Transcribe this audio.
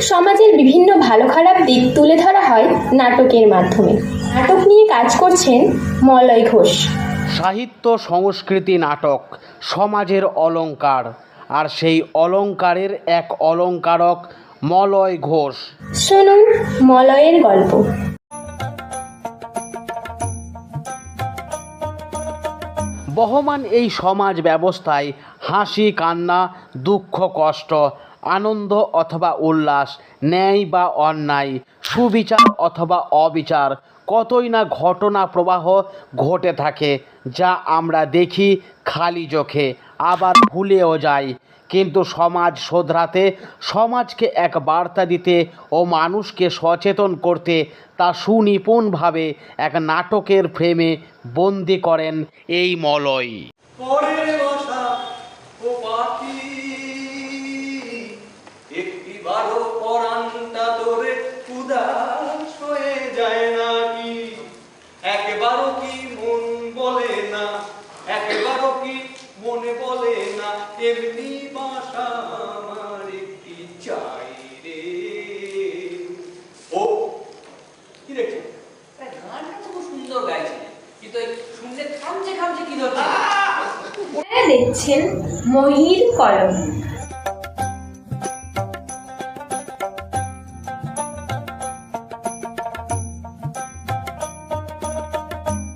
সমাজের বিভিন্ন ভালো খারাপ দিক তুলে ধরা হয় নাটকের মাধ্যমে। নাটক নিয়ে কাজ করছেন মলয় ঘোষ। সাহিত্য সংস্কৃতি নাটক সমাজের অলঙ্কার আর সেই অলংকারের এক অলঙ্কারক মলয় ঘোষ। শুনুন মলয়ের গল্প। বহমান এই সমাজ ব্যবস্থায় হাসি কান্না দুঃখ কষ্ট আনন্দ অথবা উল্লাস, ন্যায় বা অন্যায়, সুবিচার অথবা অবিচার, কতই না ঘটনা প্রবাহ ঘটে থাকে, যা আমরা দেখি খালি চোখে, আবার ভুলেও যাই। কিন্তু সমাজ শোধরাতে, সমাজকে এক বার্তা দিতে ও মানুষকে সচেতন করতে তা সুনিপুণভাবে এক নাটকের ফ্রেমে বন্দি করেন এই মলয়। একটি বারো তোরে উদাস হয়ে যায় নাকি? একবারও কি মন বলে না? একবারও কি মনে বলে না? এমনি বাসা আমার একটি চাই রে। ও কি দেখছ? গানটা খুব সুন্দর গাইছে। কিন্তু শুনলে খামছে খামছে কি আপনারা দেখছেন মহির কলম